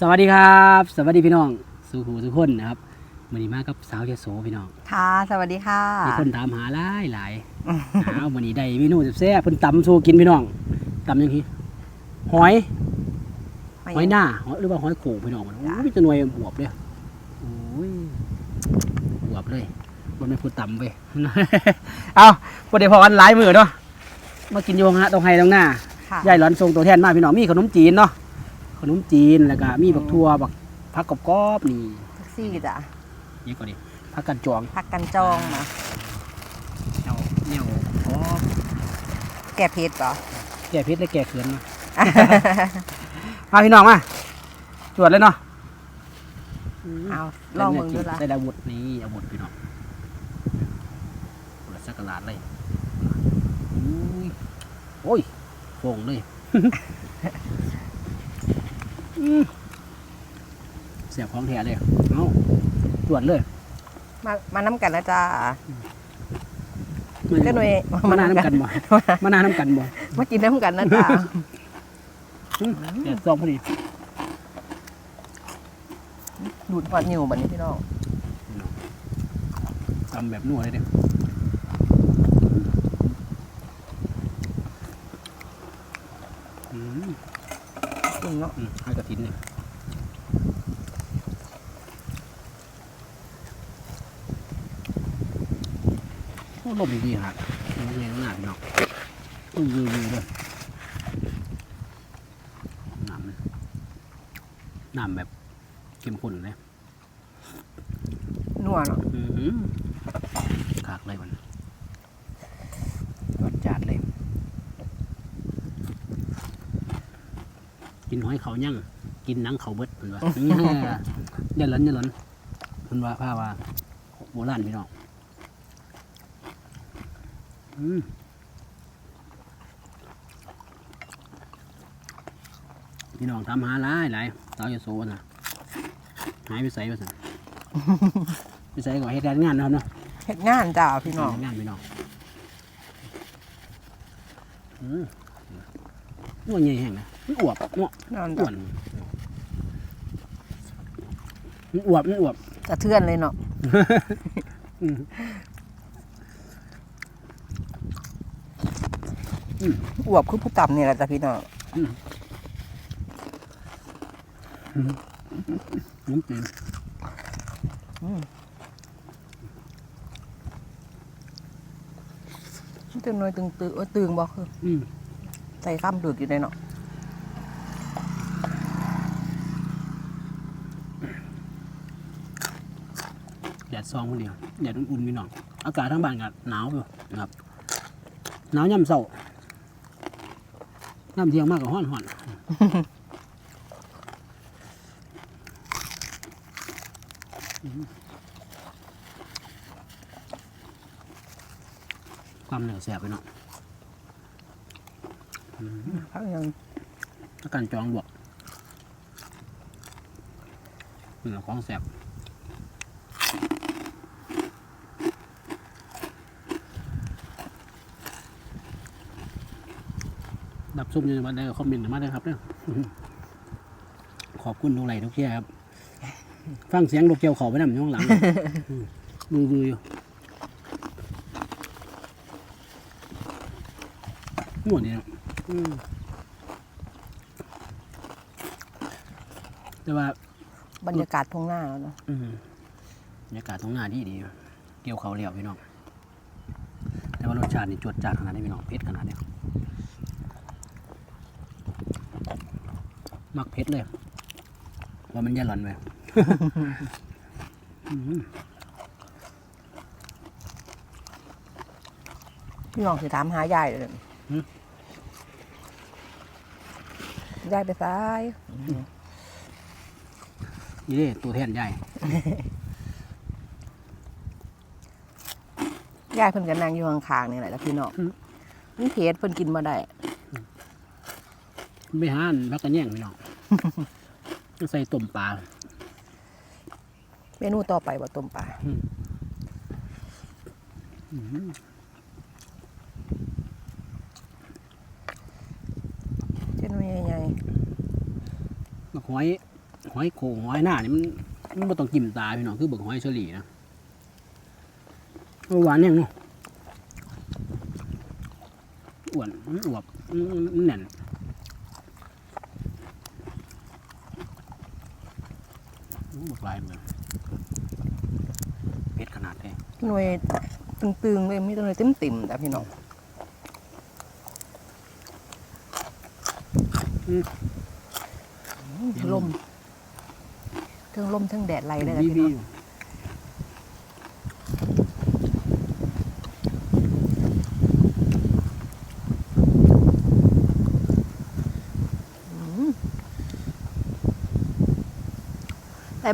สวัสดีครับ สวัสดีพี่น้องสู่หูทุกคนนะครับวันนี้มากับสาวยโสพี่น้องค่ะ สวัสดีค่ะมีคนถามหาหลายหลายอ้าววันนี้ได้เมนูแซ่บๆเพิ่นตำสู่กินพี่น้องตำยังไงหอย หอยหน้าหอยหรือว่าหอยโขงพี่น้องมันโอ้ยมีแตะหน่วยบวบเลยโอ้ยบวบเลยบนไม่พูดต่ำไปเอาประเดี๋ยวพอกันหลายมือเนาะมากินโยงฮะตรงไฮตรงหน้าค่ะยายหลอนส่งตัวแทนมาพี่น้องมีขนมจีนเนาะข นมจีนแล้วก็มีบักทั่วบักผักกรอบๆนี่แท็กซี่จ้ะนี่ก็ดิผักกันจวงพักกันจองมาเนียวเนียวกรอบแก่เพชรป่ะแก่เพชรและแก่เขินมามาพี่น้องมาตรวจเลยเนาะเอาลองมึงดูละได้ดาวุธนี่อาวุธพี่น้องเปิดสักกะลาดเลยอุ้ยโอ้ยโป่งเลยอืม เสียบของแท้เลย เอาตรวจเลย มามาน้ำกันนะจ้ามาเจ้าหน่วยมานาน้ำกันบ่มานาน้ำกันบ่มากินน้ำกันนะจ้าอืมเดี๋ยวซองพอดีดูดหัวนิ้วแบบนี้พี่น้องทำแบบนัวเลยเด้อ อืมจริงเนาะให้กระถินเนี่ยโอ้ลมดีฮะลมแรงหนาพี่น้องอือยืดเลยน้ำเลยน้ำแบบเข้มข้นเลย นัวเนาะ อือหือขากเลยมันรสจัดเลย กินหอยเขายั่งกินหนังเขาเบิดเพิ่นว่าอย่าหลันอย่าหลันเพิ่นว่าผ้าว่าโบราณพี่น้องอืมพี่น้องทำหาหลายหลายสาวอยโสนะหายไปใส่ไปสั่นไปใส่ก่อนเหตุการณ์งานนะครับเนาะเห็ดงานจ้าพี่น้องงานพี่น้องอืมนวลใหญ่แห้งนะ มันอวบเนาะนอนอ้วนมันอวบมันอวบกระเทือนเลยเนาะอืมอวบคือผู้ต่ำนี่แหละจ้ะพี่น้องน้ำจีนตึงน้อยตึงตึงเออตึงบอกคืออืมใส่ข้ามดึกอยู่เลยเนาะ แดด ซองคนเดียวแดดอุ่นๆพี่น้อง อากาศทั้งบ้านก็หนาวอยู่นะครับ หนาวย่ำเศร้าน้ำเที่ยงมากกับห้อนห้อนความเหนียวแสบไปเนาะพักยังถ้าการจองบวกนี่แหละของแสบ ดับซุ่มอยู่ในวันใดก็คอมเมนต์มาเลยครับเนี่ยขอบคุณทุกไลค์ทุกแชร์ครับ ฟังเสียงลูกเกียวเขาไปนำอยู่ข้างหลังมือมืออยู่หมวดนี่เนาะอืมแต่ว่า บรรยากาศทุ่งหน้าแล้วเนาะอืมบรรยากาศตรงหน้าดีดีเกี่ยวเขาเรียวพี่น้องแต่ว่ารสชาตินี่จวดจ้าดขนาดนี้พี่น้องเผ็ดขนาดนี้ มักเผ็ดเลย ว่ามันอย่าหล่อนไปอืมพี่น้องสิถามหายายเลยยายไปซ้ายนี่เด้ตัวแทนใหญ่ยายเพิ่นก็นั่งอยู่ข้างๆนี่แหละจ้ะพี่น้องมันเผ็ดเพิ่นกินมาได้ ไม่ห่านพักกันแย่งพี่น้องใส่ต้มปลาเมนูต่อไปบ่ต้มปลาอืมเช่นว่าใหญ่บักหอยหอยโขงหอยหน้านี่มันมันบ่ต้องกิมตาพี่น้องคือเบิกหอยเฉลี่นะเอาหวานยังเนาะอ้วนมันอวบมันมันแน่นโอ้บักลายเหมือนเผ็ดขนาดเลยหน่วยตึงๆเลยมีแตัวหน่วยติ่มๆแต่พี่น้องอืมลมเทั้งลมเทั้งแดดไหลเลยนะบีพี่บีน้อง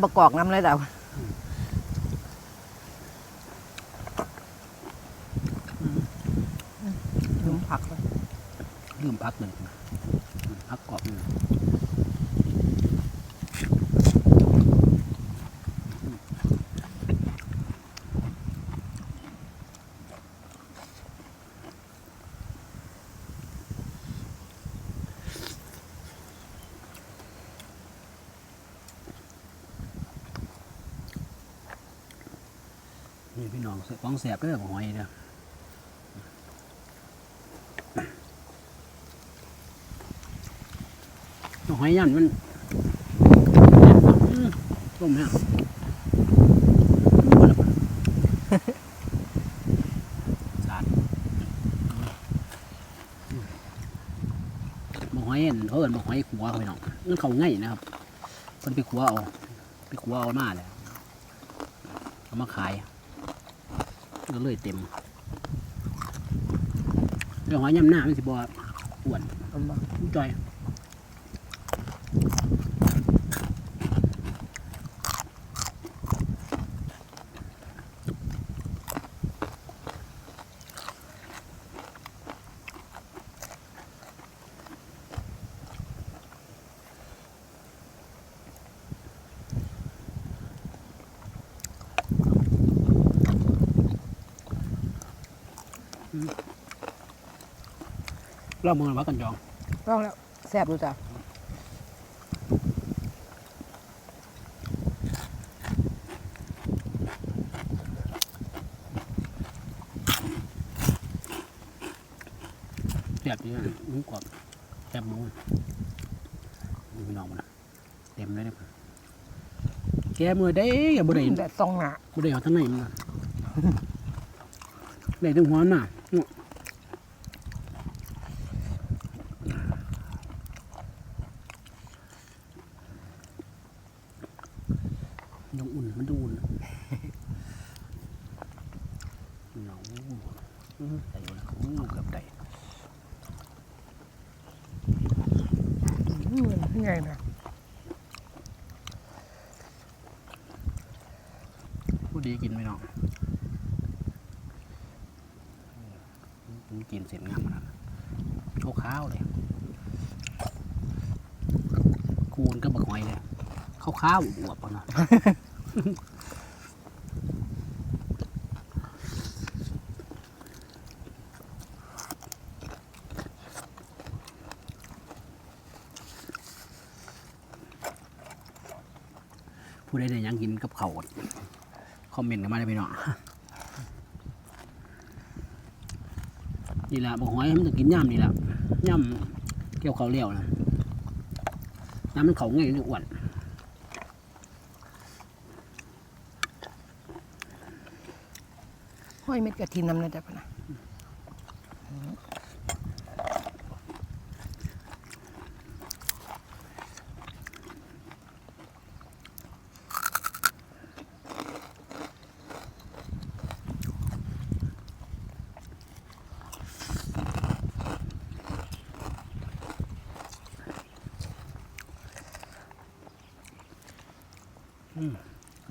อยู่ใส่ประกอบน้ำเลยแต่ลืมผักเลยลืมพักหนึ่งพักกรอบหนึ่ง ของแสบเด้อของหอยเด้อหอยยันมันต้มเนี่ยบ่ละบ่สาดบ่หอยเอ็นเขาเอินบ่หอยขัวเขาพี่น้องมันเขาง่ายนะครับเพิ่นไปขัวเอา ไปขัวเอามาแล้วเอามาขาย ก็เลยเต็มแล้วหอยยำหน้ามันสิบ่อ้วนเอามาจอย เราเมืองวัดกันจองลองแล้วแซ่บดูจ้ะแซ่บดีนะหมูกรอบแซ่บหมูนี่พี่น้องมันนะเต็มเลยเนี่ยแกมือได้อย่าบ่ได้แดดซองหนาบ่ได้เอาทั้งในมันนะได้ทั้งหัวหน้าอื้อ ยังอุ่นมันดูอุ่นพี่น้องอู้อื้อได้อยู่แล้วอู้เกือบได้อืมยังไงนะผู้ดีกินไหมน้องมันกินเสร็จงามขนาดนั้นขาวๆเลยคูณก็บักหอยเลยขาวๆอวบๆปะเนาะ ผู้ใดได้ยังกินกับเขาคอมเมนต์กันมาได้พี่น้องนี่แหละบอกหอยมันต้องกินย่ำนี่แหละย่ำเกี่ยวเขาเลี้ยวนะน้ำมันเขาง่ายอ้วน ห้อยเม็ดกระทินน้ำนะจ๊ะพะนะ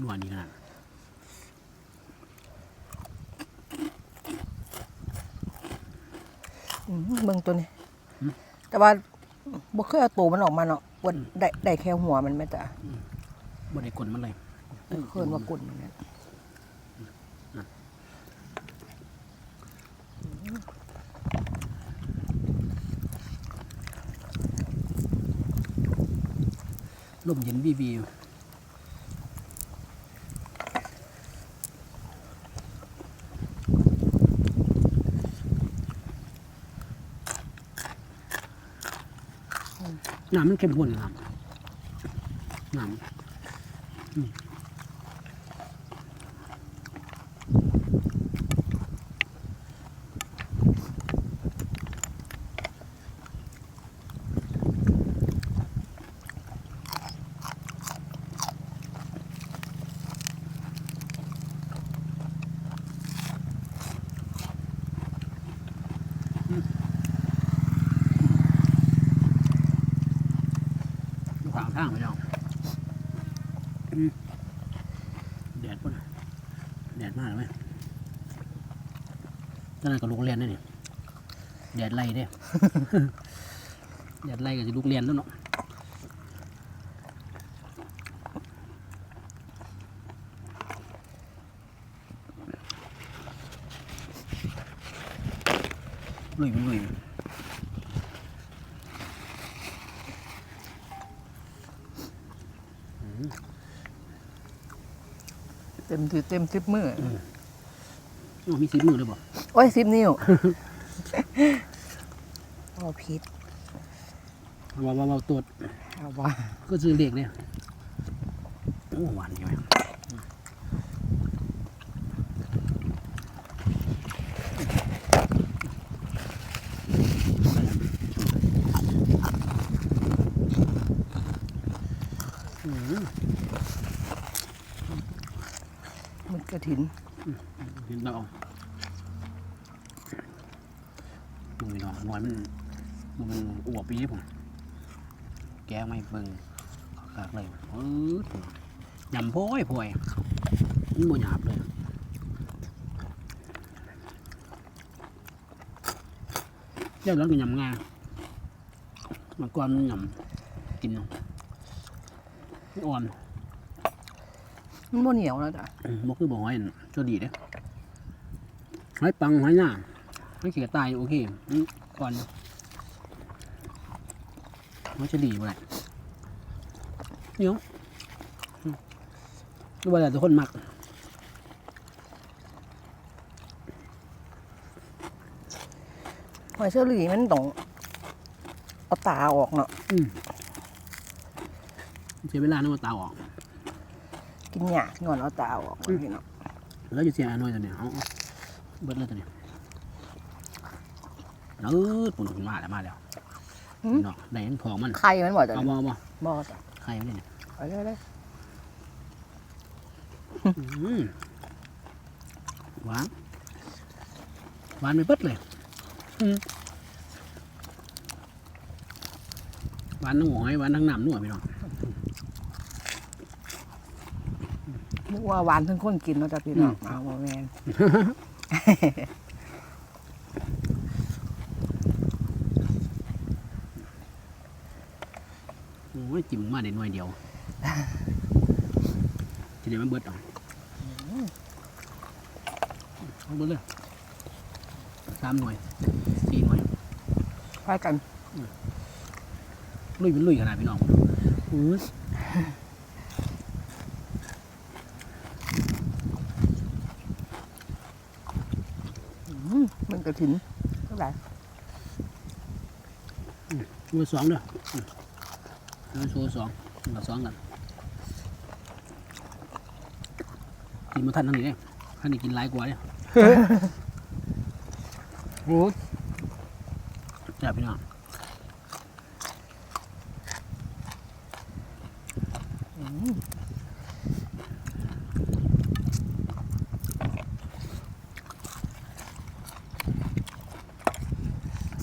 นวลนี่ขนาด อืมเบิ่ง ตัวนี้ แต่ว่าบ่เคยเอาตัวมันออกมาเนาะว่าได้ได้แค่หัวมันไหมจ๊ะบ่ได้กลนมันเลยเคยว่ากุ่นมันเนี่ยลมเย็นบีบี น้ำมันเข้มข้นครับน้ำางทางไปน้องอืมแดดป่ะนะแดดมากเลยตอนนั้นก็ลูกเรียนนี่นี่แดดไล่เด้ แดดไล่ก็จะลูกเรียนแล้วเนาะลุยมันลุย เต็ม ถือเต็มสิบมืออ๋อมีสีมือเลยบ่โอ้ยสิบนิ้วเอาพิษว่าว่าว่าตัวเอาว่าก็ซื้อเล็กเนี่ยโอ้หวานดีไหมอืม มันกินเห็นเราดูนี่เนาะหน่อยมันมันอวบปีนี้ผมแกงไม่เบิ่งกากเลยปื๊ดยำโพยโพยมันบ่หยาบเลยเจ้าร้อนก็ยำงาเมันก่อนมันยำกินอ่อน มันบ่เหนียวแล้วจ้ะอืมบ่คือบ่หอยนั่นจะดีเด้หอยปังหอยหน้าหอยเขียตายโอเคอืมก่อนหอยจะดีบ่ได้เนาะอืมรู้ว่าแต่ทุกคนมักหอยเชอรี่มันต้องเอาตาออกเนาะอืมเสียเวลาเนาะว่าตาออก กินหยากย้อนเอาตาออกพี่เนาะแล้วจะเสียอันน้อยตัวเนี้ยเอาเอาเบิดเลยตัวเนี้ยเออปุ่นขึ้นมาแล้วมาแล้วเนาะได้เห็นของมันไข่มันบ่จ้ะเอาบ่เอาบ่บ่จ้ะใครไม่เนี่ยเอาเลยเลยอืมหวานหวานไปเบิดเลยอืมหวานทั้งหอยหวานทั้งน้ำนัวพี่น้อง นึกว่าหวานทั้งคนกินเนาะจ้ะพี่เนาะเอาบ่แม่นโอ้ยจิ้มมาได้หน่วยเดียวทีเดียวมันเบิดเอาเอาเบิดเลยสามหน่วยสี่หน่วยคล้ายกันลุยเป็นลุยขนาดพี่น้องโอ้ย อื มมันกระถินเท่าไหร่โซ่สองเด้ออืมเอาโซ่สองเราสองกันกินมาทันทั้งนี้เลยท่านนี่กินหลายกว่าเนี่ยโอ้ยจ้าพี่น้อง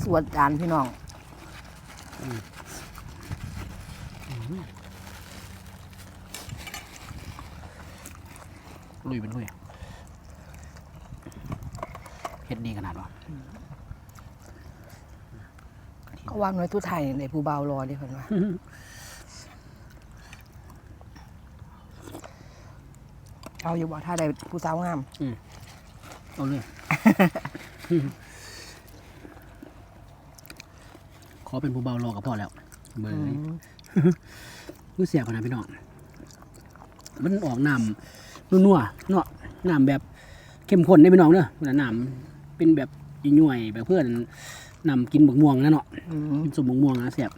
สวดจานพี่น้องลุยเป็นลุยเฮ็ดดีขนาดวะก็วางไว้ทุไทยในผู้เบารอดิเพิ่นว่าเอาอยู่บ่ถ้าได้ผู้สาวงามเอาเลย ขอเป็นผู้เบารอกับพ่อแล้วเบอร์อืนี้มมือเสียพอนะพี่น้องมันออกน้ำนัวๆเนาะน้ำแบบเข้มข้นได้พี่น้องเนอะมันน้ำเป็นแบบย่อยๆแบบเพื่อนนำกินบักม่วงนะเนาะอืมกินสมบักม่วงนะเสียบ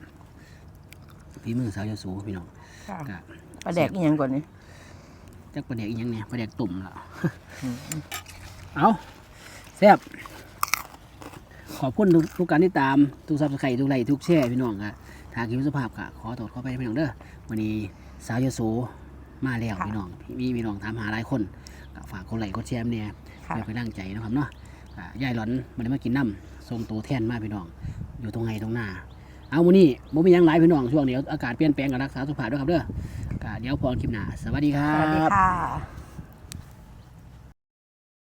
ฝีมือสาวยาสูพี่น้องค่ะกะปลาแดกอีหยังก่อนนี่จักประเดกอีหยังเนี่ยประเดกตุ่มละอืมเอาแซ่บ ขอบคุณทุกทุกการที่ตาม ทุกซับสไครต์ทุกไลค์ทุกแชร์พี่น้องค่ะทางคิวสภาพค่ะ ขอโทษขอไปพี่น้องเด้อวันนี้สาวยโสมาแล้วพี่น้องมีพี่น้องถามหาหลายคนก็ฝากกดไลค์กดแชร์เนี่ยค่ะเพื่อเป็นกำลังใจนะครับเนาะอ่ายายหลอนมันได้มากินน้ำทรงตัวแทนมาพี่น้อง อยู่ตรงไงตรงหน้าเอาวันนี้บ่มีหยังหลายพี่น้องช่วงนี้อากาศเปลี่ยนแปลงกับรักษาสุขภาพด้วยครับเด้อก็เดี๋ยวพอกันคลิปหน้าสวัสดีครัสวัสดีบค่ะ